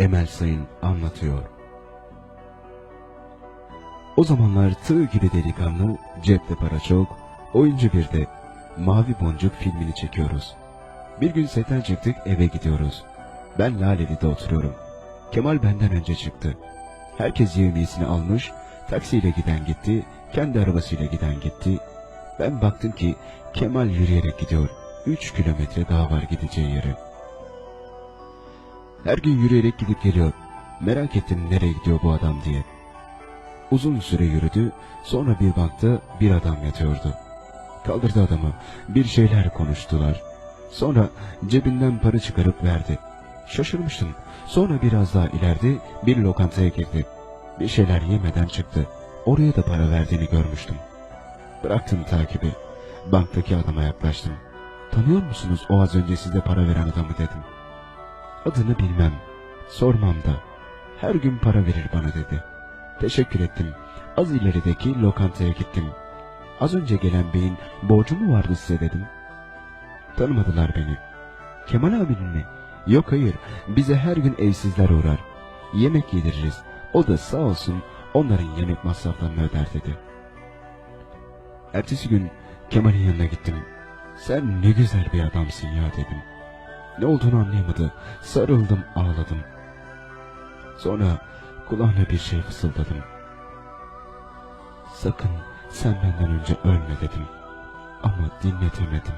Emel Sayın anlatıyor. O zamanlar tığ gibi delikanlı, cepte para çok, oyuncu bir de Mavi Boncuk filmini çekiyoruz. Bir gün setten çıktık eve gidiyoruz. Ben Laleli'de oturuyorum. Kemal benden önce çıktı. Herkes yevmiyesini almış, taksiyle giden gitti, kendi arabasıyla giden gitti. Ben baktım ki Kemal yürüyerek gidiyor. Üç kilometre daha var gideceği yere. Her gün yürüyerek gidip geliyor. Merak ettim nereye gidiyor bu adam diye. Uzun süre yürüdü, sonra bir baktı bir adam yatıyordu. Kaldırdı adamı, bir şeyler konuştular. Sonra cebinden para çıkarıp verdi. Şaşırmıştım. Sonra biraz daha ileride bir lokantaya girdi. Bir şeyler yemeden çıktı. Oraya da para verdiğini görmüştüm. Bıraktım takibi. Banktaki adama yaklaştım. Tanıyor musunuz o az önce size para veren adamı dedim. Adını bilmem. Sormam da. Her gün para verir bana dedi. Teşekkür ettim. Az ilerideki lokantaya gittim. Az önce gelen beyin borcu mu vardı size dedim. Tanımadılar beni. Kemal abinin mi? Yok hayır. Bize her gün evsizler uğrar. Yemek yediririz. O da sağ olsun onların yemek masraflarını öder dedi. Ertesi gün Kemal'in yanına gittim. Sen ne güzel bir adamsın ya dedim. Ne olduğunu anlayamadı. Sarıldım ağladım. Sonra kulağına bir şey fısıldadım. Sakın sen benden önce ölme dedim. Ama dinletemedim.